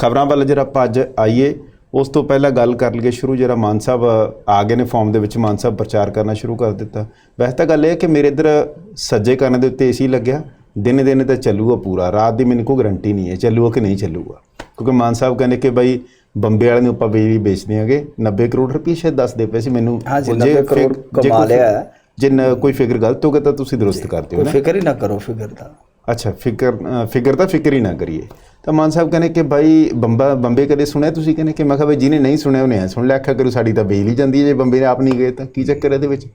ਖਬਰਾਂ ਵੱਲ ਜਰਾ ਆਪਾਂ ਅੱਜ ਆਈਏ ਉਸ ਤੋਂ ਪਹਿਲਾਂ ਗੱਲ ਕਰ ਲਈਏ ਸ਼ੁਰੂ ਜਰਾ ਮਾਨ ਸਾਹਿਬ ਆ ਗਏ ਨੇ ਫਾਰਮ ਦੇ ਵਿੱਚ ਮਾਨ ਸਾਹਿਬ ਪ੍ਰਚਾਰ ਕਰਨਾ ਸ਼ੁਰੂ ਕਰ ਦਿੱਤਾ। ਵੈਸੇ ਤਾਂ ਗੱਲ ਇਹ ਹੈ ਕਿ ਮੇਰੇ ਇੱਧਰ ਸੱਜੇ ਕੰਨ ਦੇ ਉੱਤੇ ਏਸੀ ਲੱਗਿਆ ਦਿਨੇ ਦਿਨੇ ਤਾਂ ਚੱਲੂਗਾ ਪੂਰਾ ਰਾਤ ਦੀ ਮੈਨੂੰ ਕੋਈ ਗਰੰਟੀ ਨਹੀਂ ਹੈ ਚੱਲੂਗਾ ਕਿ ਨਹੀਂ ਚੱਲੂਗਾ। ਕਿਉਂਕਿ ਮਾਨ ਸਾਹਿਬ ਕਹਿੰਦੇ ਕਿ ਬਾਈ ਬੰਬੇ ਵਾਲੇ ਨੂੰ ਆਪਾਂ ਬਿਜਲੀ ਵੇਚ ਦਿਆਂਗੇ 90 ਕਰੋੜ ਰੁਪਏ ਸ਼ਾਇਦ ਦੱਸਦੇ ਪਏ ਸੀ ਮੈਨੂੰ। ਜੇ 90 ਕਰੋੜ ਫਿਗ- ਜੇ ਕਮਾ ਲਿਆ। ਹੈ। ਜੇ ਕੋਈ ਫਿਗਰ ਗਲਤ ਹੋ ਗਿਆ ਤਾਂ ਤੁਸੀਂ ਦਰੁਸਤ ਕਰ ਦਿਓ ਕੋਈ ਨਾ। ਫਿਕਰ ਹੀ ਨਾ ਕਰੋ ਫਿਕਰ ਦਾ ਅੱਛਾ ਫਿਕਰ ਫਿਕਰ ਤਾਂ ਫਿਕਰ ਹੀ ਨਾ ਕਰੀਏ। ਤਾਂ ਮਾਨ ਸਾਹਿਬ ਕਹਿੰਦੇ ਕਿ ਭਾਈ ਬੰਬਾ ਬੰਬੇ ਕਦੇ ਸੁਣਿਆ ਤੁਸੀਂ? ਕਹਿੰਦੇ ਕਿ ਮੈਂ ਕਿਹਾ ਭਾਈ ਜਿਹਨੇ ਨਹੀਂ ਸੁਣਿਆ ਉਹਨੇ ਸੁਣ ਲਿਆ ਆਖਿਆ ਕਰੂ ਸਾਡੀ ਤਾਂ ਬਿਜਲੀ ਜਾਂਦੀ ਹੈ ਜੇ ਬੰਬੇ ਆਪ ਨਹੀਂ ਗਏ ਤਾਂ ਕੀ ਚੱਕਰ ਇਹਦੇ ਵਿੱਚ?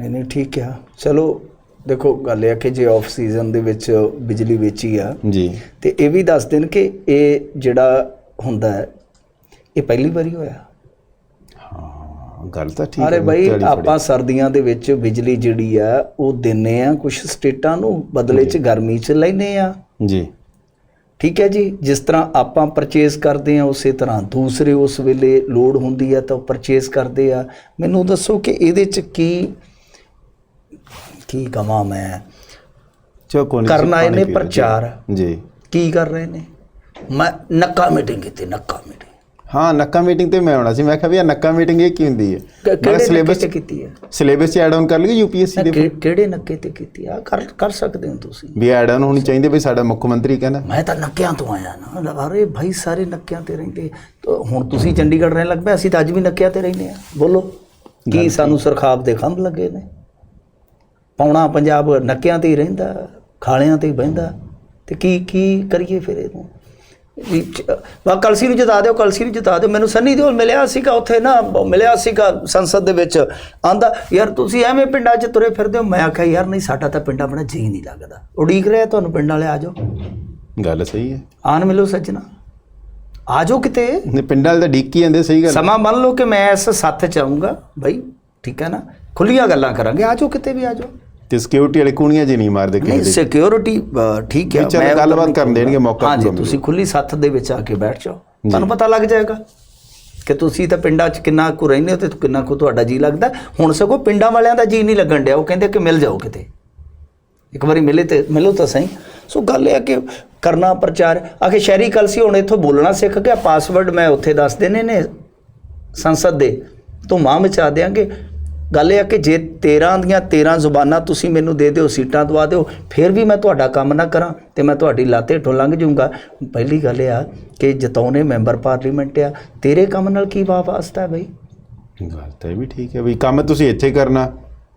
ਨਹੀਂ ਨਹੀਂ ਠੀਕ ਆ ਚਲੋ ਦੇਖੋ ਗੱਲ ਇਹ ਆ ਕਿ ਜੇ ਆਫ ਸੀਜ਼ਨ ਦੇ ਵਿੱਚ ਬਿਜਲੀ ਵੇਚੀ ਆ ਜੀ। ਤੇ ਇਹ ਵੀ ਦੱਸ ਦੇਣ ਕਿ ਇਹ ਜਿਹੜਾ ਹੁੰਦਾ ਹੈ ਇਹ ਪਹਿਲੀ ਵਾਰੀ ਹੋਇਆ? ਗੱਲ ਤਾਂ ਠੀਕ ਅਰੇ ਹੈ ਬਈ ਮੁੱਦੇ ਵਾਲੀ ਆਪਾਂ ਸਰਦੀਆਂ ਦੇ ਵਿੱਚ ਬਿਜਲੀ ਜਿਹੜੀ ਆ ਉਹ ਦਿੰਨੇ ਆ ਕੁਝ ਸਟੇਟਾਂ ਨੂੰ ਬਦਲੇ 'ਚ ਗਰਮੀ 'ਚ ਲੈਨੇ ਆ। ਜੀ। ਠੀਕ ਹੈ ਜੀ ਜਿਸ ਤਰ੍ਹਾਂ ਆਪਾਂ ਪਰਚੇਸ ਕਰਦੇ ਆ ਉਸੇ ਤਰ੍ਹਾਂ ਦੂਸਰੇ ਉਸ ਵੇਲੇ ਲੋਡ ਹੁੰਦੀ ਆ ਤਾਂ ਉਹ ਪਰਚੇਸ ਕਰਦੇ ਆ। ਮੈਨੂੰ ਦੱਸੋ ਕਿ ਇਹਦੇ 'ਚ ਕੀ ਕੀ ਕਮਾਂ ਮੈਂ? ਚੋ ਕੋਈ ਕਰਨਾ ਇਹਨੇ ਪ੍ਰਚਾਰ। ਜੀ। ਕੀ ਕਰ ਰਹੇ ਨੇ? ਮੈਂ ਨੱਕਾ ਮੀਟਿੰਗ ਕੀਤੀ ਨੱਕਾ ਮੀਟਿੰਗ ਹਾਂ ਨੱਕਾ ਮੀਟਿੰਗ ਤੇ ਮੈਂ ਆਉਣਾ ਸੀ। ਮੈਂ ਕਿਹਾ ਵੀ ਇਹ ਨੱਕਾ ਮੀਟਿੰਗ ਇਹ ਕੀ ਹੁੰਦੀ ਹੈ? ਮੈਂ ਸਿਲੇਬਸ ਤੇ ਕੀਤੀ ਹੈ? ਸਿਲੇਬਸ ਚ ਐਡ ਆਨ ਕਰ ਲਈਏ ਯੂਪੀਐਸਸੀ ਦੇ ਕਿਹੜੇ ਨੱਕੇ ਤੇ ਕੀਤੀ ਆ? ਕਰ ਕਰ ਸਕਦੇ ਹੋ ਤੁਸੀਂ। ਵੀ ਐਡ ਆਨ ਹੋਣੀ ਚਾਹੀਦੀ ਵੀ ਸਾਡਾ ਮੁੱਖ ਮੰਤਰੀ ਕਹਿੰਦਾ। ਮੈਂ ਤਾਂ ਨੱਕਿਆਂ ਤੋਂ ਆਇਆ ਨਾ। ਅਰੇ ਭਾਈ ਸਾਰੇ ਨੱਕਿਆਂ ਤੇ ਰਹਿੰਦੇ। ਤਾਂ ਹੁਣ ਤੁਸੀਂ ਚੰਡੀਗੜ੍ਹ ਰਹਿਣ ਲੱਗ ਪਏ ਅਸੀਂ ਤਾਂ ਅੱਜ ਵੀ ਨੱਕਿਆਂ ਤੇ ਰਹਿੰਦੇ ਆ ਬੋਲੋ ਕੀ ਸਾਨੂੰ ਸਰਖਾਬ ਦੇ ਖੰਭ ਲੱਗੇ ਨੇ? ਪੌਣਾ ਪੰਜਾਬ ਨੱਕਿਆਂ ਤੇ ਹੀ ਰਹਿੰਦਾ ਖਾਲਿਆਂ ਤੇ ਹੀ ਬਹਿੰਦਾ। ਤੇ ਕੀ ਕੀ ਕਰੀਏ ਫਿਰ ਇਹਨੂੰ? ਵੀ ਕਲਸੀ ਨੂੰ ਜਿਤਾ ਦਿਓ ਕਲਸੀ ਨੂੰ ਜਿਤਾ ਦਿਓ। ਮੈਨੂੰ ਸੰਨੀ ਦਿਓ ਮਿਲਿਆ ਸੀਗਾ ਉੱਥੇ ਨਾ ਮਿਲਿਆ ਸੀਗਾ ਸੰਸਦ ਦੇ ਵਿੱਚ ਆਂਦਾ ਯਾਰ ਤੁਸੀਂ ਐਵੇਂ ਪਿੰਡਾਂ 'ਚ ਤੁਰੇ ਫਿਰਦੇ ਹੋ? ਮੈਂ ਆਖਿਆ ਯਾਰ ਨਹੀਂ ਸਾਡਾ ਤਾਂ ਪਿੰਡ ਆਪਣਾ ਜੀ ਨਹੀਂ ਲੱਗਦਾ। ਉਡੀਕ ਰਿਹਾ ਤੁਹਾਨੂੰ ਪਿੰਡ ਵਾਲੇ ਆ ਜਾਓ। ਗੱਲ ਸਹੀ ਹੈ। ਆਣ ਮਿਲੋ ਸੱਜਣਾ। ਆ ਜਾਓ ਕਿਤੇ। ਨੇ ਪਿੰਡਾਂ ਵਾਲੇ ਤਾਂ ਡੀਕੀ ਜਾਂਦੇ ਸਹੀ ਗੱਲ ਸਮਾਂ ਮੰਨ ਲਓ ਕਿ ਮੈਂ ਇਸ ਸੱਥ ਚ ਆਊਂਗਾ ਬਈ ਠੀਕ ਹੈ ਨਾ? ਖੁੱਲੀਆਂ ਗੱਲਾਂ ਕਰਾਂਗੇ। ਆ ਜਾਓ ਕਿਤੇ ਵੀ ਆ ਜਾਓ। ਤੇ ਸਿਕਿਉਰਿਟੀ ਵਾਲੇ ਕੂਣੀਆਂ ਜੀ ਨਹੀਂ ਮਾਰਦੇ ਕਿਸੇ ਨਹੀਂ ਦੇ। ਸਿਕਿਉਰਿਟੀ ਠੀਕ ਹੈ ਵੀ ਚੱਲ ਮੈਂ ਗੱਲਬਾਤ ਕਰਨ ਦੇਣਗੇ, ਮੌਕਾ ਹਾਂਜੀ ਪੂਰਾ ਤੁਸੀਂ ਖੁੱਲੀ ਸੱਥ ਦੇ ਵਿੱਚ ਆ ਕੇ ਬੈਠ ਜਾਓ। ਤੁਹਾਨੂੰ ਪਤਾ ਲੱਗ ਜਾਏਗਾ ਕਿ ਤੁਸੀਂ ਤਾਂ ਪਿੰਡਾਂ 'ਚ ਕਿੰਨਾ ਕੁ ਰਹਿੰਦੇ ਹੋ ਤੇ ਕਿੰਨਾ ਕੁ ਤੁਹਾਡਾ ਜੀ ਲੱਗਦਾ। ਹੁਣ ਸਗੋਂ ਪਿੰਡਾਂ ਵਾਲਿਆਂ ਦਾ ਜੀ ਨਹੀਂ ਲੱਗਣ ਡਿਆ ਉਹ ਕਹਿੰਦੇ ਕਿ ਮਿਲ ਜਾਓ ਕਿਤੇ। ਇੱਕ ਵਾਰੀ ਮਿਲੇ ਤੇ ਮਿਲੋ ਤਾਂ ਸਹੀ। ਸੋ ਗੱਲ ਇਹ ਹੈ ਕਿ ਕਰਨਾ ਪ੍ਰਚਾਰ ਆਖੇ ਸ਼ਹਿਰੀ ਕਲਸੀ ਹੁਣ ਇੱਥੋਂ ਬੋਲਣਾ ਸਿੱਖ ਗਿਆ ਪਾਸਵਰਡ ਮੈਂ ਉੱਥੇ ਦੱਸ ਦੇਣੇ ਨੇ ਸੰਸਦ ਦੇ ਤੋਂ ਮਾਂ ਮਚਾ ਦਿਆਂਗੇ। ਗੱਲ ਇਹ ਹੈ ਕਿ ਜੇ 13 ਦੀਆਂ 13 ਜ਼ੁਬਾਨਾਂ ਤੁਸੀਂ ਮੈਨੂੰ ਦੇ ਦਿਓ ਸੀਟਾਂ ਦਵਾ ਦਿਓ ਫਿਰ ਵੀ ਮੈਂ ਤੁਹਾਡਾ ਕੰਮ ਨਾ ਕਰਾਂ ਤੇ ਮੈਂ ਤੁਹਾਡੀ ਲਾਤੇ ਹੇਠੋਂ ਲੰਘ ਜਾਊਂਗਾ। ਪਹਿਲੀ ਗੱਲ ਇਹ ਆ ਕਿ ਜਤਾਉਨੇ ਮੈਂਬਰ ਪਾਰਲੀਮੈਂਟ ਆ ਤੇਰੇ ਕੰਮ ਨਾਲ ਕੀ ਵਾਸਤਾ ਹੈ ਬਈ? ਗੱਲ ਤਾਂ ਇਹ ਵੀ ਠੀਕ ਹੈ ਵੀ ਕੰਮ ਤੁਸੀਂ ਇੱਥੇ ਕਰਨਾ।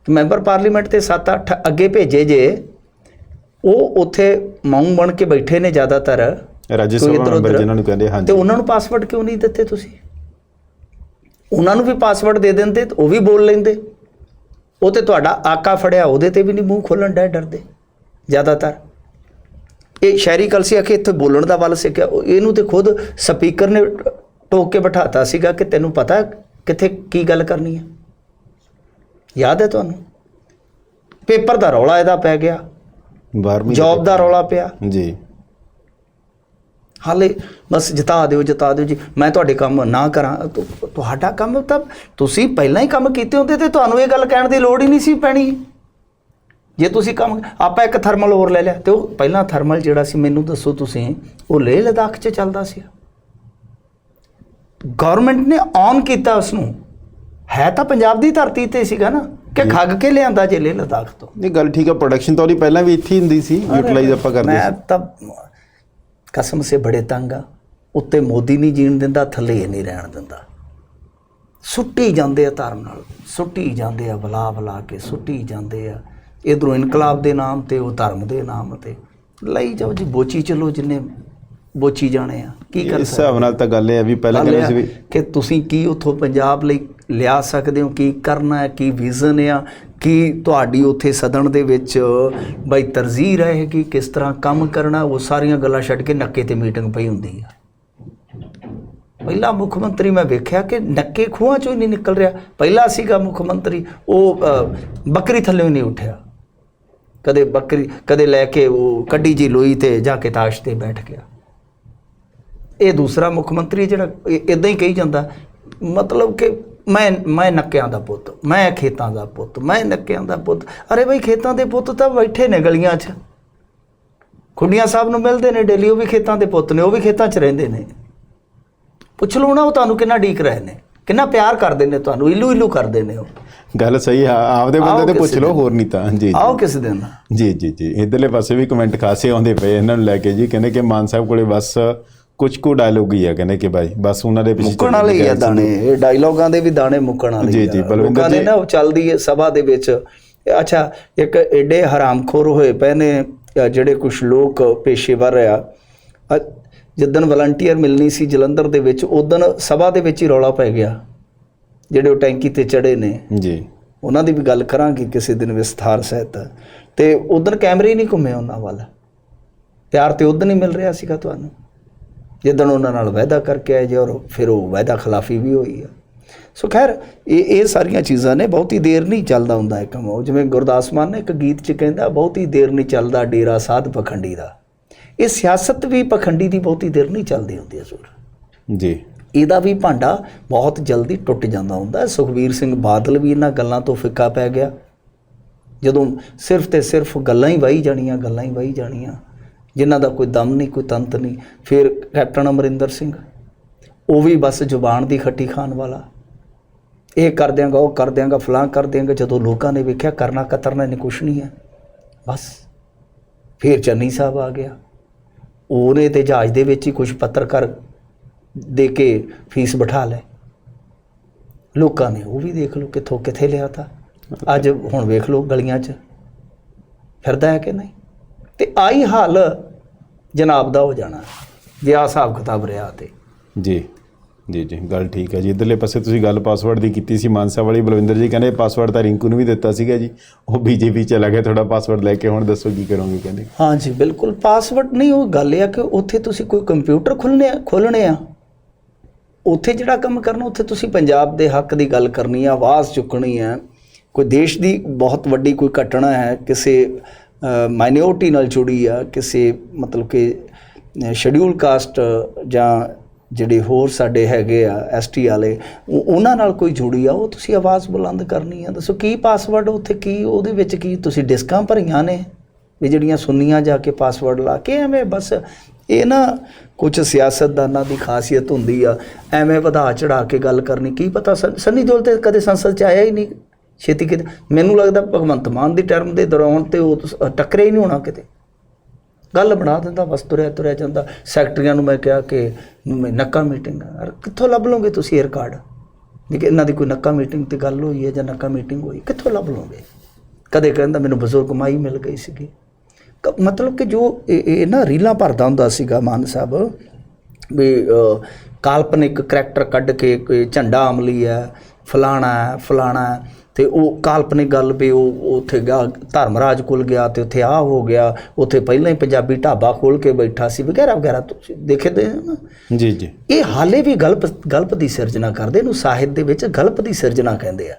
ਮੈਂਬਰ ਪਾਰਲੀਮੈਂਟ ਤੇ 7-8 ਅੱਗੇ ਭੇਜੇ ਜੇ ਉਹ ਉੱਥੇ ਮਾਊਂ ਬਣ ਕੇ ਬੈਠੇ ਨੇ ਜ਼ਿਆਦਾਤਰ। ਰਾਜ ਸਭਾ ਮੈਂਬਰ। ਜਿਨ੍ਹਾਂ ਨੂੰ ਕਹਿੰਦੇ ਤੇ ਹਾਂਜੀ। ਉਹਨਾਂ ਨੂੰ ਪਾਸਵਰਡ ਕਿਉਂ ਨਹੀਂ ਦਿੱਤੇ ਤੁਸੀਂ? ਉਹਨਾਂ ਨੂੰ ਵੀ ਪਾਸਵਰਡ ਦੇ ਦਿੰਦੇ ਤੇ ਉਹ ਵੀ ਬੋਲ ਲੈਂਦੇ। ਉਹ ਤੇ ਤੁਹਾਡਾ ਆਕਾ ਫੜਿਆ ਉਹਦੇ ਤੇ ਵੀ ਨਹੀਂ ਮੂੰਹ ਖੋਲਣ ਡੈ ਡਰਦੇ ਜ਼ਿਆਦਾਤਰ। ਇਹ ਸ਼ਹਿਰੀ ਕਲਸੀ ਆਖੇ ਇੱਥੇ ਬੋਲਣ ਦਾ ਵੱਲ ਸਿੱਖਿਆ ਇਹਨੂੰ ਤੇ ਖੁਦ ਸਪੀਕਰ ਨੇ ਟੋਕ ਕੇ ਬਿਠਾਤਾ ਸੀਗਾ ਕਿ ਤੈਨੂੰ ਪਤਾ ਕਿੱਥੇ ਕੀ ਗੱਲ ਕਰਨੀ ਹੈ। ਯਾਦ ਹੈ ਤੁਹਾਨੂੰ? ਪੇਪਰ ਦਾ ਰੌਲਾ ਇਹਦਾ ਪੈ ਗਿਆ। 12ਵੀਂ ਜੌਬ ਦਾ ਰੌਲਾ ਪਿਆ। ਜੀ। ਹਾਲੇ ਬਸ ਜਿਤਾ ਦਿਓ ਜਿਤਾ ਦਿਓ ਜੀ। ਮੈਂ ਤੁਹਾਡੇ ਕੰਮ ਨਾ ਕਰਾਂ। ਤੁਹਾਡਾ ਕੰਮ ਤਾਂ ਤੁਸੀਂ ਪਹਿਲਾਂ ਹੀ ਕੰਮ ਕੀਤੇ ਹੁੰਦੇ ਤੇ ਤੁਹਾਨੂੰ ਇਹ ਗੱਲ ਕਹਿਣ ਦੀ ਲੋੜ ਹੀ ਨਹੀਂ ਸੀ ਪੈਣੀ। ਜੇ ਤੁਸੀਂ ਕੰਮ ਆਪਾਂ ਇੱਕ ਥਰਮਲ ਹੋਰ ਲੈ ਲਿਆ। ਤੇ ਉਹ ਪਹਿਲਾਂ ਥਰਮਲ ਜਿਹੜਾ ਸੀ ਮੈਨੂੰ ਦੱਸੋ ਤੁਸੀਂ ਉਹ ਲੇਹ ਲਦਾਖ 'ਚ ਚੱਲਦਾ ਸੀ। ਗਵਰਨਮੈਂਟ ਨੇ ਔਨ ਕੀਤਾ ਉਸ ਨੂੰ ਹੈ ਤਾਂ ਪੰਜਾਬ ਦੀ ਧਰਤੀ ਤੇ ਸੀਗਾ ਨਾ। ਕਿ ਖੱਗ ਕੇ ਲਿਆਂਦਾ ਜੇ ਲੇਹ ਲਦਾਖ ਤੋਂ। ਇਹ ਗੱਲ ਠੀਕ ਹੈ ਪ੍ਰੋਡਕਸ਼ਨ ਤਾਂ ਉਹਦੀ ਪਹਿਲਾਂ ਵੀ ਇੱਥੇ ਹੀ ਹੁੰਦੀ ਸੀ। ਯੂਟਿਲਾਈਜ਼ ਆਪਾਂ ਕਰਦੇ ਮੈਂ ਸੀ। ਤਾਂ ਕਸਮ ਸੇ ਬੜੇ ਤੰਗ ਆ, ਉੱਤੇ ਮੋਦੀ ਨਹੀਂ ਜੀਣ ਦਿੰਦਾ, ਥੱਲੇ ਇਹ ਨਹੀਂ ਰਹਿਣ ਦਿੰਦਾ। ਸੁੱਟੀ ਜਾਂਦੇ ਆ ਧਰਮ ਨਾਲ, ਸੁੱਟੀ ਜਾਂਦੇ ਆ ਬਲਾ ਬਲਾ ਕੇ, ਸੁੱਟੀ ਜਾਂਦੇ ਆ। ਇਧਰੋਂ ਇਨਕਲਾਬ ਦੇ ਨਾਮ ਤੇ, ਉਹ ਧਰਮ ਦੇ ਨਾਮ ਤੇ। ਲਈ ਜਾਓ ਜੀ, ਬੋਚੀ ਚਲੋ ਜਿੰਨੇ ਬੋਚੀ ਜਾਣੇ ਆ। ਕੀ ਕਰ ਇਸ ਹਿਸਾਬ ਨਾਲ ਤਾਂ ਗੱਲ ਇਹ ਹੈ ਵੀ ਪਹਿਲਾਂ ਕਹਿੰਦੇ ਸੀ ਵੀ ਕਿ ਤੁਸੀਂ ਕੀ ਉਥੋਂ ਪੰਜਾਬ ਲਈ ਲਿਆ ਸਕਦੇ ਹੋ? ਕੀ ਕਰਨਾ ਹੈ? ਕੀ ਵਿਜ਼ਨ ਆ? ਕੀ ਤੁਹਾਡੀ ਉੱਥੇ ਸਦਨ ਦੇ ਵਿੱਚ ਬਈ ਤਰਜੀਹ ਰਹੇਗੀ? ਕਿਸ ਤਰ੍ਹਾਂ ਕੰਮ ਕਰਨਾ? ਉਹ ਸਾਰੀਆਂ ਗੱਲਾਂ ਛੱਡ ਕੇ ਨੱਕੇ ਤੇ ਮੀਟਿੰਗ ਪਈ ਹੁੰਦੀ ਆ। ਪਹਿਲਾ ਮੁੱਖ ਮੰਤਰੀ ਮੈਂ ਵੇਖਿਆ ਕਿ ਨੱਕੇ ਖੂਹਾਂ ਚੋਂ ਹੀ ਨਹੀਂ ਨਿਕਲ ਰਿਹਾ। ਪਹਿਲਾ ਸੀਗਾ ਮੁੱਖ ਮੰਤਰੀ ਉਹ ਬੱਕਰੀ ਥੱਲੇ ਨਹੀਂ ਉੱਠਿਆ। ਕਦੇ ਬੱਕਰੀ ਕਦੇ ਲੈ ਕੇ ਉਹ ਕੱਢੀ ਜੀ ਲੋਈ ਤੇ ਜਾ ਕੇ ਤਾਸ਼ ਤੇ ਬੈਠ ਗਿਆ। ਇਹ ਦੂਸਰਾ ਮੁੱਖ ਮੰਤਰੀ ਜਿਹੜਾ ਇਦਾਂ ਹੀ ਕਹੀ ਜਾਂਦਾ ਮਤਲਬ ਕਿ ਮੈਂ ਮੈਂ ਨੱਕਿਆਂ ਦਾ ਪੁੱਤ ਮੈਂ ਖੇਤਾਂ ਦਾ ਪੁੱਤ ਮੈਂ ਨੱਕਿਆਂ ਦਾ ਪੁੱਤ। ਅਰੇ ਬਈ ਖੇਤਾਂ ਦੇ ਪੁੱਤ ਤਾਂ ਬੈਠੇ ਨੇ ਗਲੀਆਂ 'ਚ। ਖੁੱਡੀਆਂ ਸਾਹਿਬ ਨੂੰ ਮਿਲਦੇ ਨੇ ਡੇਲੀ ਉਹ ਵੀ ਖੇਤਾਂ ਦੇ ਪੁੱਤ ਨੇ ਉਹ ਵੀ ਖੇਤਾਂ 'ਚ ਰਹਿੰਦੇ ਨੇ। ਪੁੱਛ ਲਓ ਨਾ ਉਹ ਤੁਹਾਨੂੰ ਕਿੰਨਾ ਡੀਕ ਰਹੇ ਨੇ ਕਿੰਨਾ ਪਿਆਰ ਕਰਦੇ ਨੇ ਤੁਹਾਨੂੰ ਇਲੂ ਇਲੂ ਕਰਦੇ ਨੇ ਉਹ। ਗੱਲ ਸਹੀ ਆ ਆਪਦੇ ਬੰਦੇ ਤੇ ਪੁੱਛ ਲਓ। ਹੋਰ ਨਹੀਂ ਤਾਂ ਜੀ ਆਓ ਕਿਸੇ ਦਿਨ। ਜੀ ਜੀ ਜੀ। ਇਧਰਲੇ ਪਾਸੇ ਵੀ ਕਮੈਂਟ ਖਾਸੇ ਆਉਂਦੇ ਪਏ ਇਹਨਾਂ ਨੂੰ ਲੈ ਕੇ ਜੀ ਕਹਿੰਦੇ ਕਿ ਮਾਨ ਸਾਹਿਬ ਕੋਲੇ ਬਸ ਕੁਝ ਕੁ ਡਾਇਲੋਗ ਹੀ ਆ ਕਹਿੰਦੇ ਕਿ ਭਾਈ ਬਸ ਉਹਨਾਂ ਦੇ ਪਿੱਛੇ ਮੁੱਕਣ ਵਾਲੇ ਹੀ ਆ ਦਾਣੇ ਇਹ ਡਾਇਲੋਗਾਂ ਦੇ ਵੀ ਦਾਣੇ ਮੁੱਕਣ ਵਾਲੇ ਜੀ। ਜੀ, ਬਲਵਿੰਦਰ ਜੀ। ਨਾ ਉਹ ਚੱਲਦੀ ਹੈ ਸਭਾ ਦੇ ਵਿੱਚ। ਅੱਛਾ ਇੱਕ ਏਡੇ ਹਰਾਮਖੋਰ ਹੋਏ ਪਏ ਨੇ ਜਿਹੜੇ ਕੁਝ ਲੋਕ ਪੇਸ਼ੇਵਰ ਆ। ਅ, ਜਿੱਦਣ ਵਲੰਟੀਅਰ ਮਿਲਣੀ ਸੀ ਜਲੰਧਰ ਦੇ ਵਿੱਚ ਉਦੋਂ ਸਭਾ ਦੇ ਵਿੱਚ ਹੀ ਰੌਲਾ ਪੈ ਗਿਆ। ਜਿਹੜੇ ਉਹ ਟੈਂਕੀ ਤੇ ਚੜੇ ਨੇ। ਜੀ। ਉਹਨਾਂ ਦੀ ਵੀ ਗੱਲ ਕਰਾਂਗੇ ਕਿਸੇ ਦਿਨ ਵਿਸਥਾਰ ਸਹਿਤ। ਤੇ ਉਧਰ ਕੈਮਰੇ ਹੀ ਨਹੀਂ ਘੁੰਮੇ ਉਹਨਾਂ ਵੱਲ। ਪਿਆਰ ਤੇ ਉਦੋਂ ਹੀ ਮਿਲ ਰਿਹਾ ਸੀਗਾ ਤੁਹਾਨੂੰ? ਜਿੱਦਣ ਉਹਨਾਂ ਨਾਲ ਵਾਅਦਾ ਕਰਕੇ ਆਏ ਜੇ ਔਰ ਫਿਰ ਉਹ ਵਾਅਦਾ ਖਿਲਾਫੀ ਵੀ ਹੋਈ ਆ। ਸੋ ਖੈਰ ਇਹ ਇਹ ਸਾਰੀਆਂ ਚੀਜ਼ਾਂ ਨੇ ਬਹੁਤੀ ਦੇਰ ਨਹੀਂ ਚੱਲਦਾ ਹੁੰਦਾ ਇਹ ਕੰਮ। ਉਹ ਜਿਵੇਂ ਗੁਰਦਾਸ ਮਾਨ ਨੇ ਇੱਕ ਗੀਤ 'ਚ ਕਹਿੰਦਾ ਬਹੁਤੀ ਦੇਰ ਨਹੀਂ ਚੱਲਦਾ ਡੇਰਾ ਸਾਧ ਪਖੰਡੀ ਦਾ। ਇਹ ਸਿਆਸਤ ਵੀ ਪਖੰਡੀ ਦੀ ਬਹੁਤੀ ਦੇਰ ਨਹੀਂ ਚੱਲਦੀ ਹੁੰਦੀ ਅਸੂਰ ਜੀ। ਇਹਦਾ ਵੀ ਭਾਂਡਾ ਬਹੁਤ ਜਲਦੀ ਟੁੱਟ ਜਾਂਦਾ ਹੁੰਦਾ। ਹੈ। ਸੁਖਬੀਰ ਸਿੰਘ ਬਾਦਲ ਵੀ ਇਹਨਾਂ ਗੱਲਾਂ ਤੋਂ ਫਿੱਕਾ ਪੈ ਗਿਆ। ਜਦੋਂ ਸਿਰਫ ਤੇ ਸਿਰਫ ਗੱਲਾਂ ਹੀ ਵਾਹੀ ਜਾਣੀਆਂ ਗੱਲਾਂ ਹੀ ਵਾਹੀ ਜਾਣੀਆਂ। ਜਿਨ੍ਹਾਂ ਦਾ ਕੋਈ ਦਮ ਨਹੀਂ, ਕੋਈ ਤੰਤ ਨਹੀਂ। ਫਿਰ ਕੈਪਟਨ ਅਮਰਿੰਦਰ ਸਿੰਘ, ਉਹ ਵੀ ਬਸ ਜ਼ੁਬਾਨ ਦੀ ਖੱਟੀ ਖਾਣ ਵਾਲਾ। ਇਹ ਕਰ ਦਿਆਂਗਾ, ਉਹ ਕਰ ਦਿਆਂਗਾ ਫਲਾਂ ਕਰ ਦਿਆਂਗਾ, ਜਦੋਂ ਲੋਕਾਂ ਨੇ ਵੇਖਿਆ ਕਰਨਾ ਕਤਰਨਾ ਨੇ ਕੁਛ ਨਹੀਂ ਹੈ। ਬਸ। ਫਿਰ ਚੰਨੀ ਸਾਹਿਬ ਆ ਗਿਆ। ਉਹਨੇ ਤੇ ਜਹਾਜ਼ ਦੇ ਵਿੱਚ ਹੀ ਕੁਝ ਪੱਤਰਕਾਰ ਦੇ ਕੇ ਫੀਸ ਬਿਠਾ ਲੈ ਲੋਕਾਂ ਨੇ ਉਹ ਵੀ ਦੇਖ ਲਓ ਕਿੱਥੋਂ ਕਿੱਥੇ ਲਿਆ ਤਾ। ਅੱਜ ਹੁਣ ਵੇਖ ਲਓ ਗਲੀਆਂ 'ਚ। ਫਿਰਦਾ ਹੈ ਕਿ ਨਹੀਂ? ਤੇ ਆਈ ਹਾਲ ਜਨਾਬ ਦਾ ਹੋ ਜਾਣਾ। ਜੇ ਆਹ ਹਿਸਾਬ ਕਿਤਾਬ ਰਿਹਾ ਤੇ। ਜੀ ਜੀ ਜੀ ਗੱਲ ਠੀਕ ਹੈ ਜੀ। ਇਧਰਲੇ ਪਾਸੇ ਤੁਸੀਂ ਗੱਲ ਪਾਸਵਰਡ ਦੀ ਕੀਤੀ ਸੀ ਮਾਨਸਾ ਵਾਲੀ। ਬਲਵਿੰਦਰ ਜੀ ਕਹਿੰਦੇ ਪਾਸਵਰਡ ਤਾਂ ਰਿੰਕੂ ਨੂੰ ਵੀ ਦਿੱਤਾ ਸੀਗਾ ਜੀ। ਉਹ ਬੀਜੇਪੀ ਚਲਾ ਗਿਆ ਤੁਹਾਡਾ ਪਾਸਵਰਡ ਲੈ ਕੇ ਹੁਣ ਦੱਸੋ ਕੀ ਕਰੋਗੇ ਕਹਿੰਦੇ। ਹਾਂ ਜੀ ਬਿਲਕੁਲ। ਪਾਸਵਰਡ ਨਹੀਂ ਉਹ ਗੱਲ ਇਹ ਆ ਕਿ ਉੱਥੇ ਤੁਸੀਂ ਕੋਈ ਕੰਪਿਊਟਰ ਖੋਲ੍ਹਣੇ ਆ ਖੋਲਣੇ ਆ। ਉੱਥੇ ਜਿਹੜਾ ਕੰਮ ਕਰਨਾ ਉੱਥੇ ਤੁਸੀਂ ਪੰਜਾਬ ਦੇ ਹੱਕ ਦੀ ਗੱਲ ਕਰਨੀ ਆ ਆਵਾਜ਼ ਚੁੱਕਣੀ ਹੈ ਕੋਈ ਦੇਸ਼ ਦੀ ਬਹੁਤ ਵੱਡੀ ਕੋਈ ਘਟਨਾ ਹੈ ਕਿਸੇ ਮਾਈਨੋਰਟੀ ਨਾਲ ਜੁੜੀ ਆ ਕਿਸੇ ਮਤਲਬ ਕਿ ਸ਼ਡਿਊਲ ਕਾਸਟ ਜਾਂ ਜਿਹੜੇ ਹੋਰ ਸਾਡੇ ਹੈਗੇ ਆ ਐਸਟੀ ਵਾਲੇ ਉਹ- ਉਹਨਾਂ ਨਾਲ ਕੋਈ ਜੁੜੀ ਆ ਉਹ ਤੁਸੀਂ ਆਵਾਜ਼ ਬੁਲੰਦ ਕਰਨੀ ਆ ਦੱਸੋ ਕੀ ਪਾਸਵਰਡ ਉੱਥੇ ਕੀ ਉਹਦੇ ਵਿੱਚ ਕੀ ਤੁਸੀਂ ਡਿਸਕਾਂ ਭਰੀਆਂ ਨੇ ਵੀ ਜਿਹੜੀਆਂ ਸੁੰਨੀਆਂ ਜਾ ਕੇ ਪਾਸਵਰਡ ਲਾ ਕੇ ਐਵੇਂ ਬਸ ਇਹ ਨਾ ਕੁਝ ਸਿਆਸਤਦਾਨਾਂ ਦੀ ਖਾਸੀਅਤ ਹੁੰਦੀ ਆ ਐਵੇਂ ਵਧਾ ਚੜਾ ਕੇ ਗੱਲ ਕਰਨੀ ਕੀ ਪਤਾ ਸੰ- ਸੰਨੀ ਦਿਓਲ ਤੇ ਕਦੇ ਸੰਸਦ ਚ ਆਇਆ ਹੀ ਨਹੀਂ ਛੇਤੀ ਕਿਤੇ। ਮੈਨੂੰ ਲੱਗਦਾ ਭਗਵੰਤ ਮਾਨ ਦੀ ਟਰਮ ਦੇ ਦੌਰਾਨ ਤੇ ਉਹ ਸ- ਟੱਕਰੇ ਹੀ ਨਹੀਂ ਹੋਣਾ ਕਿਤੇ। ਗੱਲ ਬਣਾ ਦਿੰਦਾ, ਬਸ ਤੁਰਿਆ ਤੁਰਿਆ ਜਾਂਦਾ। ਸੈਕਟਰੀਆਂ ਨੂੰ ਮੈਂ ਕਿਹਾ ਕਿ ਨੱਕਾ ਮੀਟਿੰਗ ਆ। ਕਿੱਥੋਂ ਲੱਭ ਲਓਗੇ ਤੁਸੀਂ ਇਹ ਰਿਕਾਰਡ ਵੀ ਕਿ ਇਹਨਾਂ ਦੀ ਕੋਈ ਨੱਕਾ ਮੀਟਿੰਗ ਤੇ ਗੱਲ ਹੋਈ ਹੈ ਜਾਂ ਨੱਕਾ ਮੀਟਿੰਗ ਹੋਈ, ਕਿੱਥੋਂ ਲੱਭ ਲਓਗੇ? ਕਦੇ ਕਹਿੰਦਾ ਮੈਨੂੰ ਬਜ਼ੁਰਗ ਮਾਈ ਮਿਲ ਗਈ ਸੀਗੀ। ਕ- ਮਤਲਬ ਕਿ ਜੋ ਇਹ ਇਹ ਨਾ ਰੀਲਾਂ ਭਰਦਾ ਹੁੰਦਾ ਸੀਗਾ ਮਾਨ ਸਾਹਿਬ, ਵੀ ਕਾਲਪਨਿਕ ਕਰੈਕਟਰ ਕੱਢ ਕੇ ਕੋਈ ਝੰਡਾ ਅਮਲੀ ਹੈ, ਫਲਾਣਾ ਹੈ, ਫਲਾਣਾ ਤੇ ਉਹ ਕਾਲਪਨਿਕ ਗੱਲ ਵੀ ਉਹ ਉੱਥੇ ਗਿਆ ਧਰਮਰਾਜ ਕੋਲ ਗਿਆ ਤੇ ਉੱਥੇ ਆ ਹੋ ਗਿਆ। ਉੱਥੇ ਪਹਿਲਾਂ ਹੀ ਪੰਜਾਬੀ ਢਾਬਾ ਖੋਲ ਕੇ ਬੈਠਾ ਸੀ ਵਗੈਰਾ ਵਗੈਰਾ ਤੁਸੀਂ ਦੇਖਦੇ ਹੋ ਨਾ? ਜੀ ਜੀ। ਇਹ ਹਾਲੇ ਵੀ ਗਲਪ ਗਲਪ ਦੀ ਸਿਰਜਣਾ ਕਰਦੇ ਇਹਨੂੰ ਸਾਹਿਤ ਦੇ ਵਿੱਚ ਗਲਪ ਦੀ ਸਿਰਜਣਾ ਕਹਿੰਦੇ ਆ।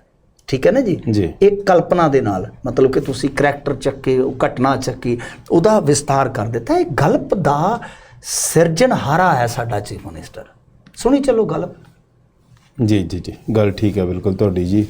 ਠੀਕ ਹੈ ਨਾ ਜੀ? ਜੀ। ਇਹ ਕਲਪਨਾ ਦੇ ਨਾਲ ਮਤਲਬ ਕਿ ਤੁਸੀਂ ਕਰੈਕਟਰ ਚੱਕੇ ਉਹ ਘਟਨਾ ਚੱਕੀ ਉਹਦਾ ਵਿਸਤਾਰ ਕਰ ਦਿੱਤਾ। ਇਹ ਗਲਪ ਦਾ ਸਿਰਜਣਹਾਰਾ ਹੈ ਸਾਡਾ ਚੀਫ ਮਿਨਿਸਟਰ। ਸੁਣੀ ਚੱਲੋ ਗਲਪ। ਜੀ ਜੀ ਜੀ। ਗੱਲ ਠੀਕ ਹੈ ਬਿਲਕੁਲ ਤੁਹਾਡੀ ਜੀ।